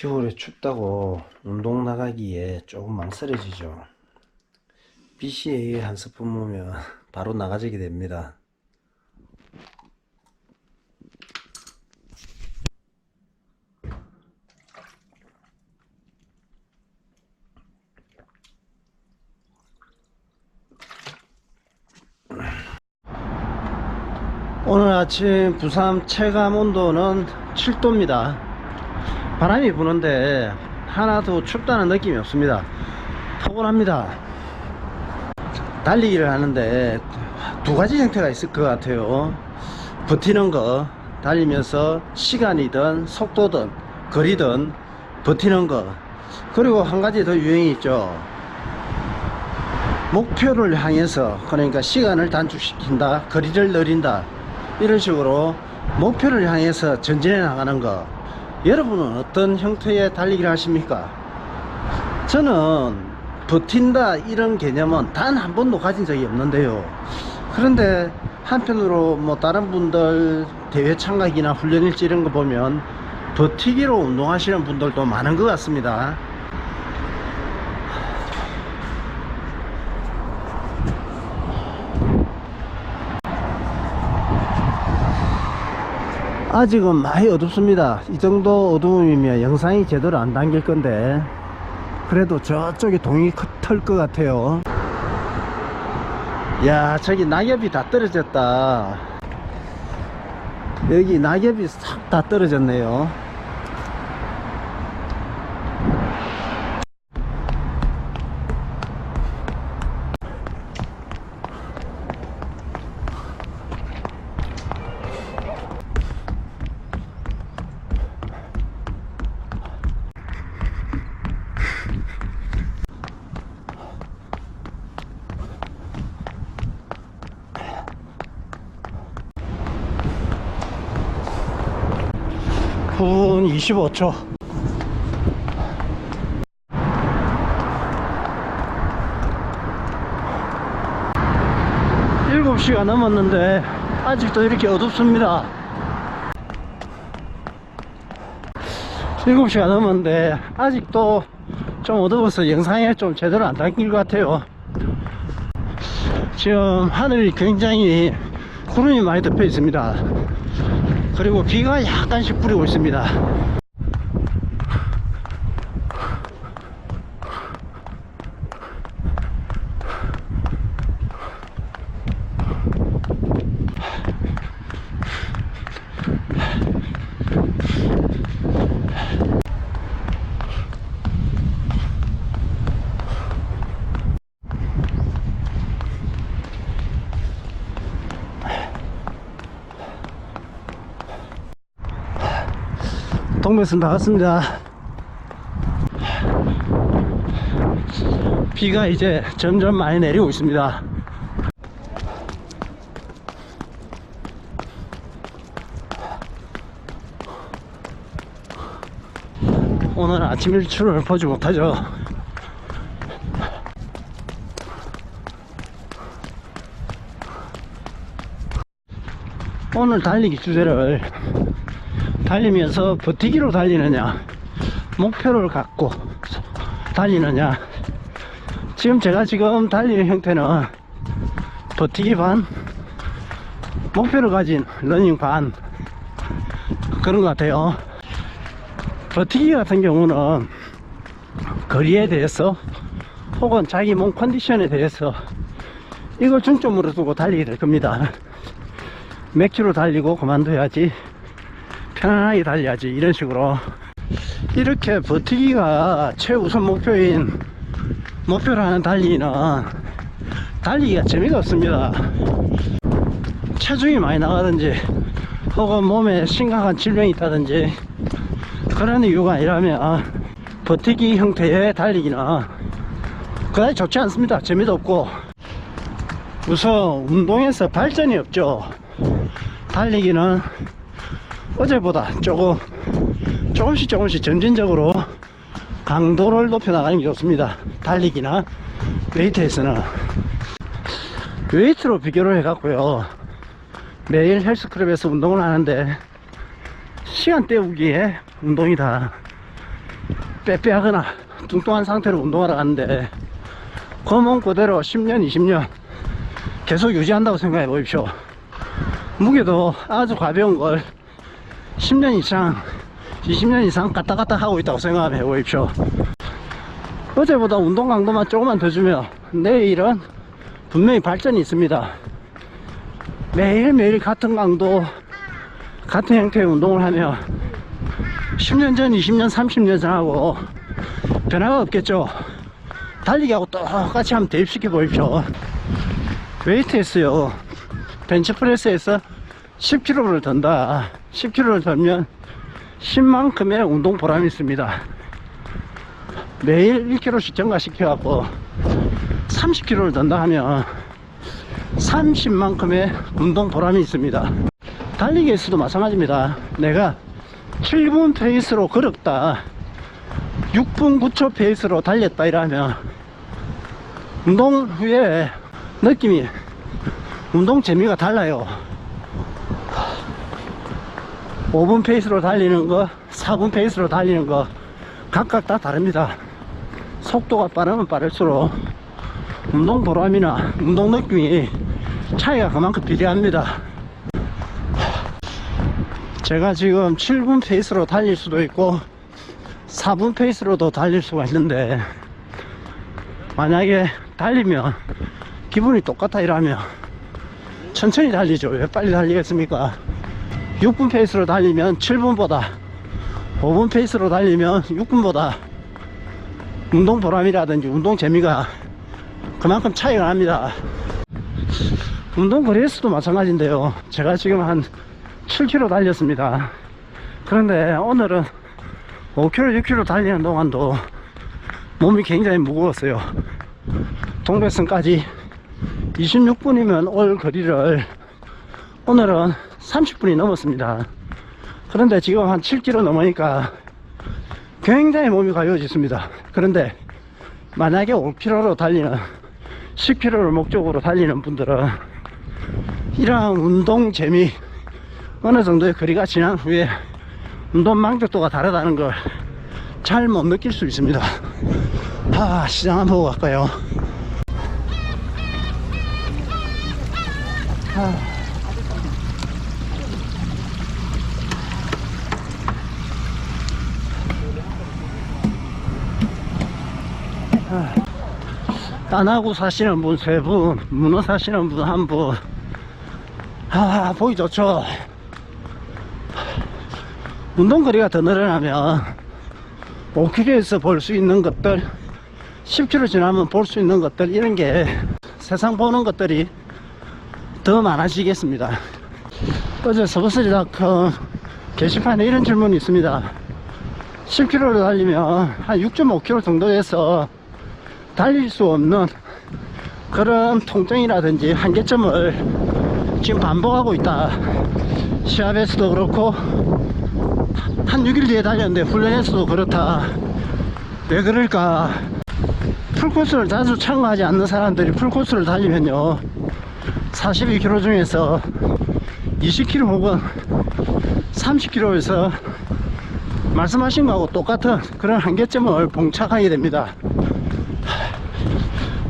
겨울에 춥다고 운동 나가기에 조금 망설여지죠. BCAA 한 스푼 먹으면 바로 나가지게 됩니다. 오늘 아침 부산 체감 온도는 7도입니다. 바람이 부는데 하나도 춥다는 느낌이 없습니다. 포근합니다. 달리기를 하는데 두 가지 형태가 있을 것 같아요. 버티는 거, 달리면서 시간이든 속도든 거리든 버티는 거. 그리고 한 가지 더 유행이 있죠. 목표를 향해서 그러니까 시간을 단축시킨다, 거리를 늘린다. 이런 식으로 목표를 향해서 전진해 나가는 거. 여러분은 어떤 형태의 달리기를 하십니까? 저는 버틴다 이런 개념은 단 한 번도 가진 적이 없는데요. 그런데 한편으로 뭐 다른 분들 대회 참가기나 훈련일지 이런 거 보면 버티기로 운동하시는 분들도 많은 것 같습니다. 아직은 많이 어둡습니다. 이 정도 어두움이면 영상이 제대로 안 담길 건데 그래도 저쪽에 동이 털 것 같아요. 야 저기 낙엽이 다 떨어졌다. 여기 낙엽이 싹 다 떨어졌네요. 분 25초. 일곱 시가 넘었는데 아직도 이렇게 어둡습니다. 일곱 시가 넘었는데 아직도 좀 어두워서 영상에 좀 제대로 안 담길 것 같아요. 지금 하늘이 굉장히 구름이 많이 덮여 있습니다. 그리고 비가 약간씩 뿌리고 있습니다. 동백선 나왔습니다. 비가 이제 점점 많이 내리고 있습니다. 오늘 아침 일출을 보지 못하죠. 오늘 달리기 주제를 달리면서 버티기로 달리느냐 목표를 갖고 달리느냐. 지금 제가 지금 달리는 형태는 버티기 반 목표를 가진 러닝 반 그런 것 같아요. 버티기 같은 경우는 거리에 대해서 혹은 자기 몸 컨디션에 대해서 이걸 중점으로 두고 달리게 될 겁니다. 몇 킬로 달리고 그만둬야지 편안하게 달려야지 이런 식으로. 이렇게 버티기가 최우선 목표인 목표라는 달리기는 달리기가 재미가 없습니다. 체중이 많이 나가든지 혹은 몸에 심각한 질병이 있다든지 그런 이유가 아니라면 버티기 형태의 달리기는 그다지 좋지 않습니다. 재미도 없고. 우선 운동에서 발전이 없죠. 달리기는 어제보다 조금 조금씩 조금씩 점진적으로 강도를 높여 나가는 게 좋습니다. 달리기나 웨이트에서는. 웨이트로 비교를 해 갖고요. 매일 헬스클럽에서 운동을 하는데 시간 때우기에 운동이다 빼빼하거나 뚱뚱한 상태로 운동하러 갔는데 그몸 그대로 10년 20년 계속 유지한다고 생각해 보십시오. 무게도 아주 가벼운 걸 10년 이상 20년 이상 갔다 갔다 하고 있다고 생각해 보십시오. 어제보다 운동 강도만 조금만 더 주면 내일은 분명히 발전이 있습니다. 매일매일 같은 강도 같은 형태의 운동을 하면 10년 전 20년 30년 전하고 변화가 없겠죠. 달리기하고 똑같이 한번 대입시켜 보십시오. 웨이트했어요. 벤치프레스에서 10kg를 던다 10kg를 던면 10만큼의 운동 보람이 있습니다. 매일 1kg씩 증가시켜 갖고 30kg를 던다 하면 30만큼의 운동 보람이 있습니다. 달리기에서도 마찬가지입니다. 내가 7분 페이스로 걸었다 6분 9초 페이스로 달렸다 이러면 운동 후에 느낌이 운동 재미가 달라요 5분 페이스로 달리는 거 4분 페이스로 달리는 거 각각 다 다릅니다. 속도가 빠르면 빠를수록 운동 보람이나 운동 느낌이 차이가 그만큼 비례합니다. 제가 지금 7분 페이스로 달릴 수도 있고 4분 페이스로도 달릴 수가 있는데 만약에 달리면 기분이 똑같아 이러면 천천히 달리죠. 왜 빨리 달리겠습니까 6분 페이스로 달리면 7분보다 5분 페이스로 달리면 6분보다 운동 보람이라든지 운동 재미가 그만큼 차이가 납니다. 운동 거리에서도 마찬가지인데요. 제가 지금 한 7km 달렸습니다. 그런데 오늘은 5km 6km 달리는 동안도 몸이 굉장히 무거웠어요. 동백선까지 26분이면 올 거리를 오늘은 30분이 넘었습니다. 그런데 지금 한 7km 넘으니까 굉장히 몸이 가벼워졌습니다. 그런데 만약에 5km로 달리는 10km를 목적으로 달리는 분들은 이러한 운동 재미 어느 정도의 거리가 지난 후에 운동 만족도가 다르다는 걸 잘 못 느낄 수 있습니다. 아 시장 한번 보고 갈까요? 아. 따나구 사시는 분 세 분, 문어 사시는 분 한 분. 아, 보기 좋죠. 운동거리가 더 늘어나면 5km에서 볼 수 있는 것들, 10km 지나면 볼 수 있는 것들, 이런 게 세상 보는 것들이 더 많아지겠습니다. 어제 서버스리닷컴 게시판에 이런 질문이 있습니다. 10km를 달리면 한 6.5km 정도에서 달릴 수 없는 그런 통증이라든지 한계점을 지금 반복하고 있다. 시합에서도 그렇고 한 6일 뒤에 달렸는데 훈련에서도 그렇다. 왜 그럴까? 풀코스를 자주 참가하지 않는 사람들이 풀코스를 달리면요. 42km 중에서 20km 혹은 30km에서 말씀하신 거하고 똑같은 그런 한계점을 봉착하게 됩니다.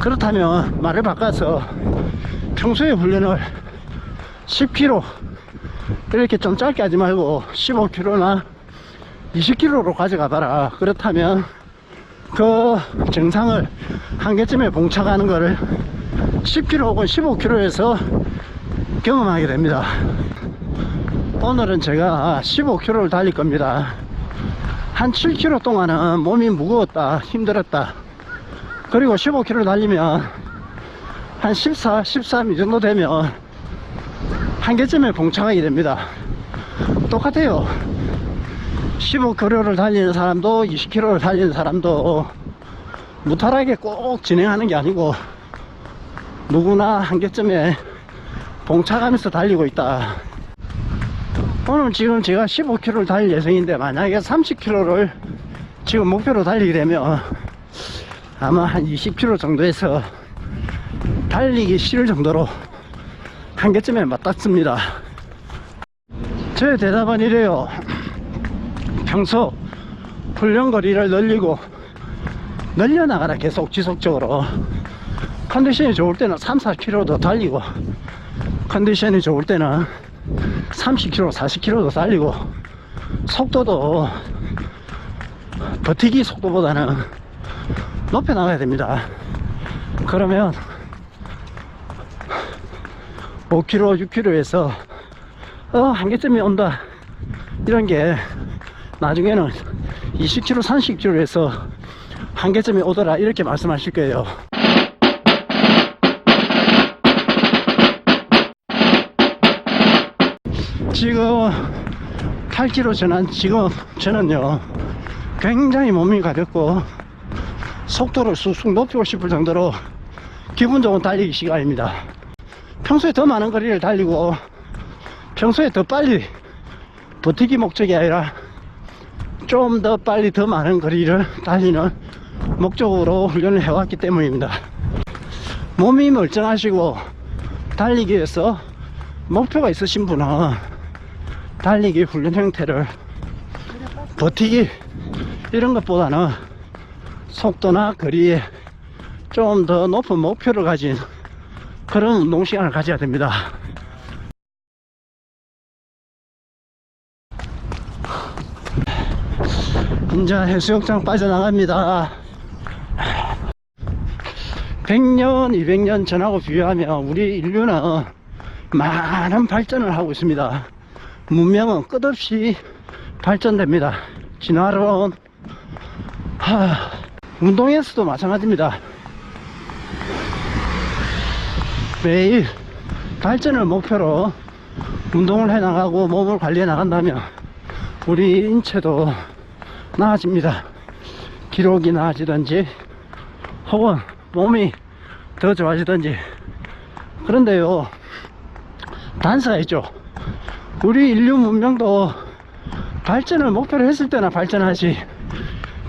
그렇다면 말을 바꿔서 평소에 훈련을 10km 이렇게 좀 짧게 하지 말고 15km나 20km로 가져가 봐라. 그렇다면 그 정상을 한계점에 봉착하는 거를 10km 혹은 15km에서 경험하게 됩니다. 오늘은 제가 15km를 달릴 겁니다. 한 7km 동안은 몸이 무거웠다 힘들었다 그리고 15km 달리면 한 14, 13 이 정도 되면 한계점에 봉착하게 됩니다. 똑같아요. 15km를 달리는 사람도 20km를 달리는 사람도 무탈하게 꼭 진행하는 게 아니고 누구나 한계점에 봉착하면서 달리고 있다. 오늘 지금 제가 15km를 달릴 예정인데 만약에 30km를 지금 목표로 달리게 되면 아마 한 20km 정도에서 달리기 싫을 정도로 한계점에 맞닿습니다. 제 대답은 이래요. 평소 훈련 거리를 늘리고 늘려나가라 계속 지속적으로 컨디션이 좋을 때는 3, 4km도 달리고 컨디션이 좋을 때는 30km, 40km도 달리고 속도도 버티기 속도보다는 높여 나가야 됩니다. 그러면 5km, 6km에서 어, 한계점이 온다. 이런 게 나중에는 20km, 30km에서 한계점이 오더라. 이렇게 말씀하실 거예요. 지금 8km 전환 지금 저는요 굉장히 몸이 가볍고 속도를 쑥쑥 높이고 싶을 정도로 기분 좋은 달리기 시간입니다. 평소에 더 많은 거리를 달리고 평소에 더 빨리 버티기 목적이 아니라 좀 더 빨리 더 많은 거리를 달리는 목적으로 훈련을 해왔기 때문입니다. 몸이 멀쩡하시고 달리기 위해서 목표가 있으신 분은 달리기 훈련 형태를 버티기 이런 것보다는 속도나 거리에 좀 더 높은 목표를 가진 그런 운동 시간을 가져야 됩니다. 이제 해수욕장 빠져나갑니다. 100년, 200년 전하고 비교하면 우리 인류는 많은 발전을 하고 있습니다. 문명은 끝없이 발전됩니다. 진화론, 하, 운동에서도 마찬가지입니다. 매일 발전을 목표로 운동을 해 나가고 몸을 관리해 나간다면 우리 인체도 나아집니다. 기록이 나아지든지 혹은 몸이 더 좋아지든지 그런데요 단서가 있죠. 우리 인류 문명도 발전을 목표로 했을 때나 발전하지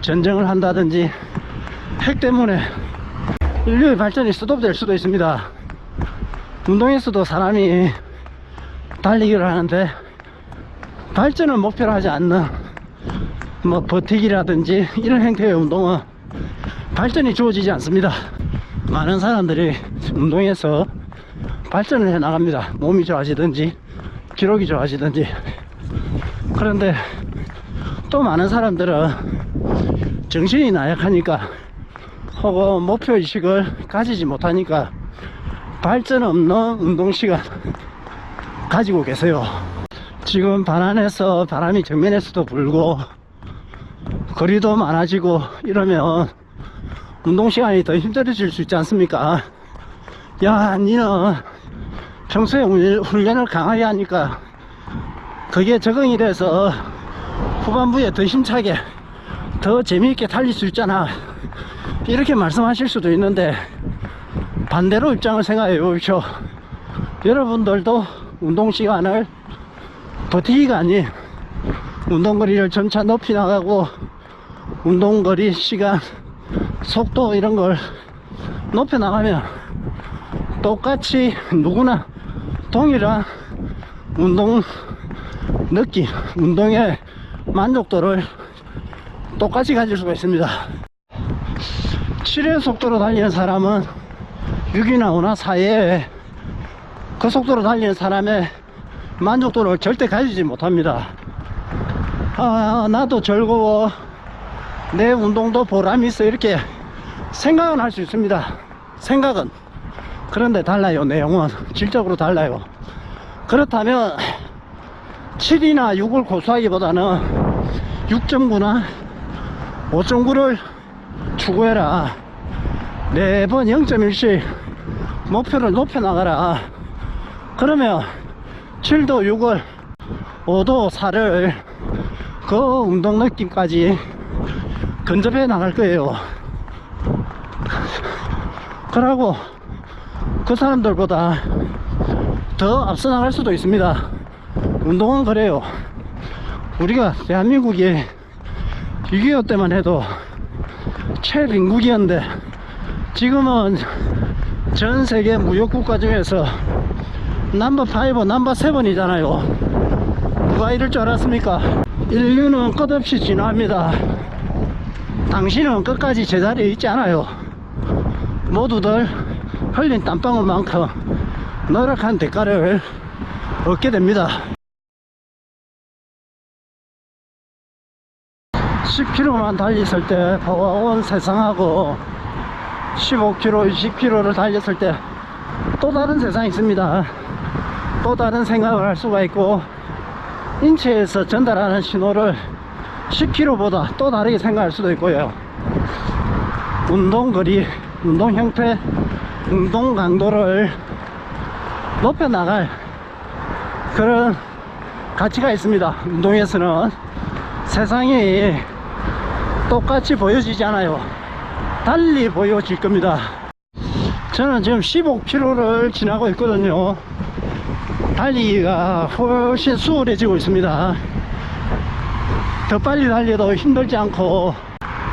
전쟁을 한다든지 핵 때문에 인류의 발전이 스톱될 수도 있습니다. 운동에서도 사람이 달리기를 하는데 발전을 목표로 하지 않는 뭐 버티기라든지 이런 형태의 운동은 발전이 주어지지 않습니다. 많은 사람들이 운동에서 발전을 해 나갑니다. 몸이 좋아지든지 기록이 좋아지든지 그런데 또 많은 사람들은 정신이 나약하니까 혹은 목표의식을 가지지 못하니까 발전 없는 운동 시간 가지고 계세요. 지금 반환에서 바람이 정면에서도 불고 거리도 많아지고 이러면 운동 시간이 더 힘들어질 수 있지 않습니까? 야, 니는 평소에 훈- 훈련을 강하게 하니까 그게 적응이 돼서 후반부에 더 힘차게 더 재미있게 달릴 수 있잖아. 이렇게 말씀하실 수도 있는데 반대로 입장을 생각해 보십시오. 여러분들도 운동 시간을 버티기가 아닌 운동거리를 점차 높이 나가고 운동거리 시간 속도 이런 걸 높여 나가면 똑같이 누구나 동일한 운동 느낌 운동의 만족도를 똑같이 가질 수가 있습니다 7의 속도로 달리는 사람은 6이나 5나 4에 그 속도로 달리는 사람의 만족도를 절대 가지지 못합니다. 아 나도 즐거워. 내 운동도 보람이 있어. 이렇게 생각은 할 수 있습니다. 생각은. 그런데 달라요 내용은. 질적으로 달라요. 그렇다면 7이나 6을 고수하기보다는 6.9나 5.9를 추구해라 매번 0.1씩 목표를 높여 나가라 그러면 7도 6을 5도 4를 그 운동 느낌까지 근접해 나갈 거예요. 그러고 그 사람들보다 더 앞서 나갈 수도 있습니다. 운동은 그래요. 우리가 대한민국이 6.25 때만 해도 최빈국이었는데 지금은 전 세계 무역국가 중에서 넘버 5, 넘버 7이잖아요. 누가 이럴 줄 알았습니까? 인류는 끝없이 진화합니다. 당신은 끝까지 제자리에 있지 않아요. 모두들 흘린 땀방울만큼 노력한 대가를 얻게 됩니다. 10km만 달렸을 때온 세상하고 15km, 20km를 달렸을 때 또 다른 세상이 있습니다. 또 다른 생각을 할 수가 있고 인체에서 전달하는 신호를 10km보다 또 다르게 생각할 수도 있고요. 운동 거리, 운동 형태, 운동 강도를 높여 나갈 그런 가치가 있습니다. 운동에서는 세상이 똑같이 보여지지 않아요. 달리 보여질 겁니다. 저는 지금 15km를 지나고 있거든요. 달리기가 훨씬 수월해지고 있습니다. 더 빨리 달려도 힘들지 않고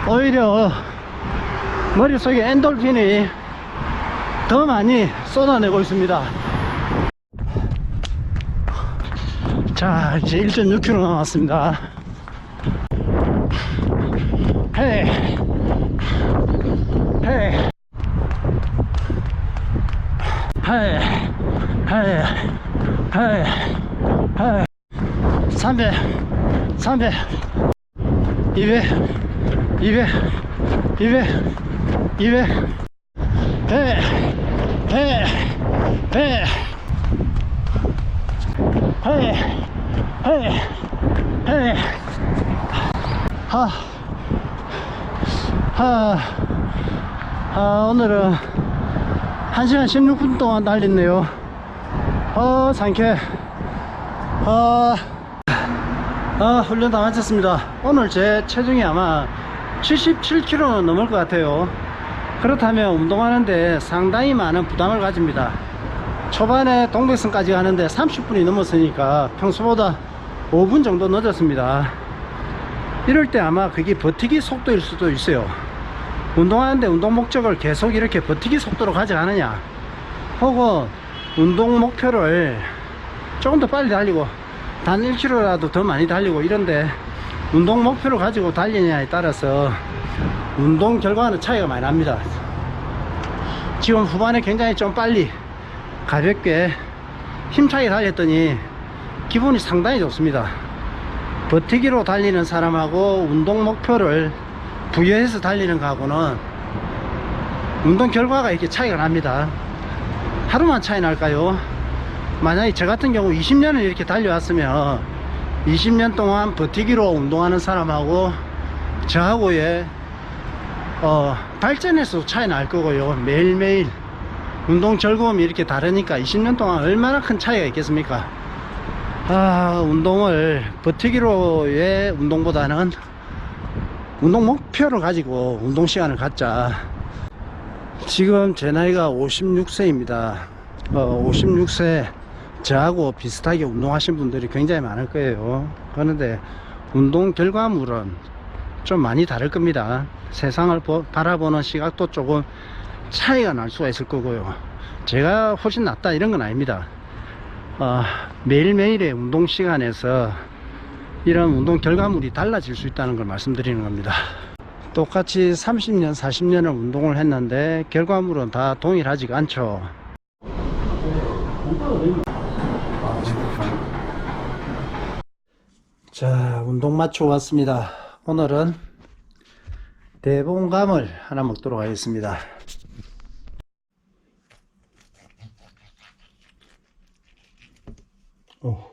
오히려 머릿속에 엔돌핀이 더 많이 쏟아내고 있습니다. 자, 이제 1.6km 남았습니다. 헤이, 헤이, 헤이, 헤이, 헤이, 헤이. 300, 300, 200, 200, 200, 200, 100, 100, 100, 헤이, 헤이, 헤이. 하, 하, 아, 오늘은 1시간 16분 동안 달렸네요. 아, 상쾌. 아, 아, 훈련 다 마쳤습니다. 오늘 제 체중이 아마 77kg는 넘을 것 같아요. 그렇다면 운동하는데 상당히 많은 부담을 가집니다. 초반에 동백선까지 가는데 30분이 넘었으니까 평소보다 5분 정도 늦었습니다. 이럴 때 아마 그게 버티기 속도일 수도 있어요. 운동하는데 운동 목적을 계속 이렇게 버티기 속도로 가져가느냐, 혹은 운동 목표를 조금 더 빨리 달리고 단 1km라도 더 많이 달리고 이런데 운동 목표를 가지고 달리느냐에 따라서 운동 결과는 차이가 많이 납니다. 지금 후반에 굉장히 좀 빨리 가볍게 힘차게 달렸더니 기분이 상당히 좋습니다. 버티기로 달리는 사람하고 운동 목표를 부여해서 달리는 거하고는 운동 결과가 이렇게 차이가 납니다. 하루만 차이 날까요? 만약에 저 같은 경우 20년을 이렇게 달려왔으면 20년 동안 버티기로 운동하는 사람하고 저하고의 어, 발전에서 차이 날 거고요. 매일매일 운동 즐거움이 이렇게 다르니까 20년 동안 얼마나 큰 차이가 있겠습니까? 아, 운동을 버티기로의 운동보다는 운동 목표를 가지고 운동 시간을 갖자. 지금 제 나이가 56세입니다. 어, 56세 저하고 비슷하게 운동하신 분들이 굉장히 많을 거예요. 그런데 운동 결과물은 좀 많이 다를 겁니다. 세상을 보- 바라보는 시각도 조금 차이가 날 수가 있을 거고요. 제가 훨씬 낫다 이런 건 아닙니다. 어, 매일매일의 운동 시간에서 이런 운동 결과물이 달라질 수 있다는 걸 말씀드리는 겁니다. 똑같이 30년, 40년을 운동을 했는데 결과물은 다 동일하지가 않죠. 자, 운동 마쳐 왔습니다. 오늘은 대봉감을 하나 먹도록 하겠습니다. 오.